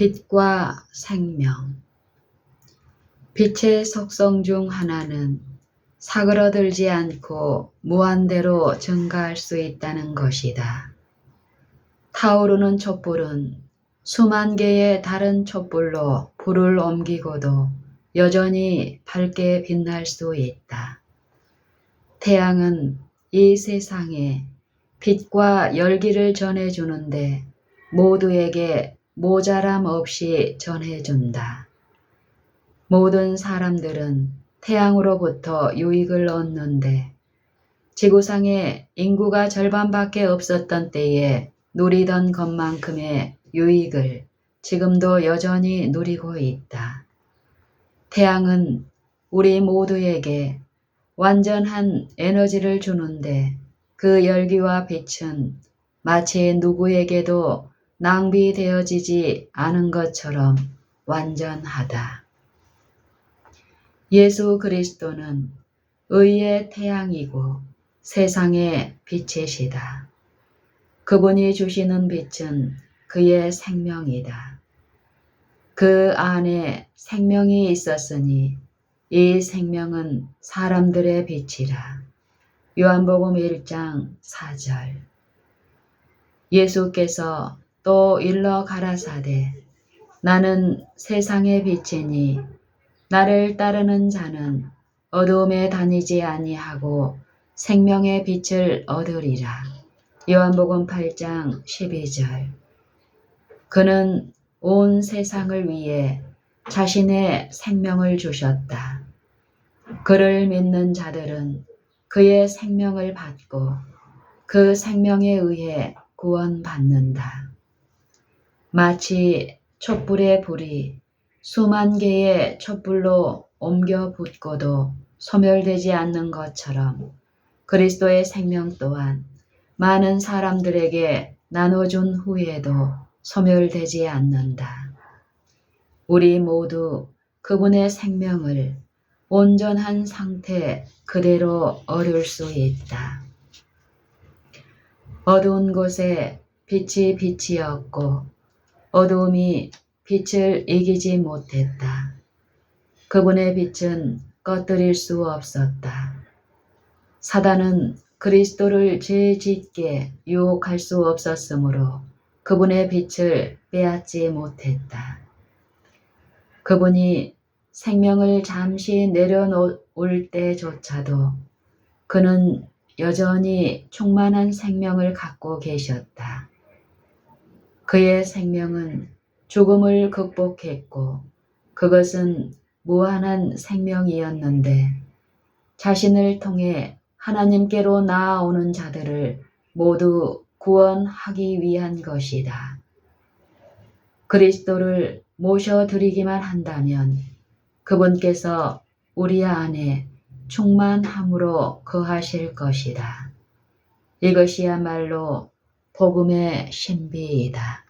빛과 생명 빛의 속성 중 하나는 사그러들지 않고 무한대로 증가할 수 있다는 것이다. 타오르는 촛불은 수만 개의 다른 촛불로 불을 옮기고도 여전히 밝게 빛날 수 있다. 태양은 이 세상에 빛과 열기를 전해주는데 모두에게 모자람 없이 전해준다. 모든 사람들은 태양으로부터 유익을 얻는데 지구상에 인구가 절반밖에 없었던 때에 누리던 것만큼의 유익을 지금도 여전히 누리고 있다. 태양은 우리 모두에게 완전한 에너지를 주는데 그 열기와 빛은 마치 누구에게도 낭비되어지지 않은 것처럼 완전하다. 예수 그리스도는 의의 태양이고 세상의 빛이시다. 그분이 주시는 빛은 그의 생명이다. 그 안에 생명이 있었으니 이 생명은 사람들의 빛이라. 요한복음 1장 4절. 예수께서 또 일러 가라사대 나는 세상의 빛이니 나를 따르는 자는 어두움에 다니지 아니하고 생명의 빛을 얻으리라. 요한복음 8장 12절. 그는 온 세상을 위해 자신의 생명을 주셨다. 그를 믿는 자들은 그의 생명을 받고 그 생명에 의해 구원받는다. 마치 촛불의 불이 수만 개의 촛불로 옮겨 붙고도 소멸되지 않는 것처럼 그리스도의 생명 또한 많은 사람들에게 나눠준 후에도 소멸되지 않는다. 우리 모두 그분의 생명을 온전한 상태 그대로 얻을 수 있다. 어두운 곳에 빛이 빛이었고 어두움이 빛을 이기지 못했다. 그분의 빛은 꺼뜨릴 수 없었다. 사단은 그리스도를 죄 짓게 유혹할 수 없었으므로 그분의 빛을 빼앗지 못했다. 그분이 생명을 잠시 내려놓을 때조차도 그는 여전히 충만한 생명을 갖고 계셨다. 그의 생명은 죽음을 극복했고 그것은 무한한 생명이었는데 자신을 통해 하나님께로 나아오는 자들을 모두 구원하기 위한 것이다. 그리스도를 모셔드리기만 한다면 그분께서 우리 안에 충만함으로 거하실 것이다. 이것이야말로 복음의 신비이다.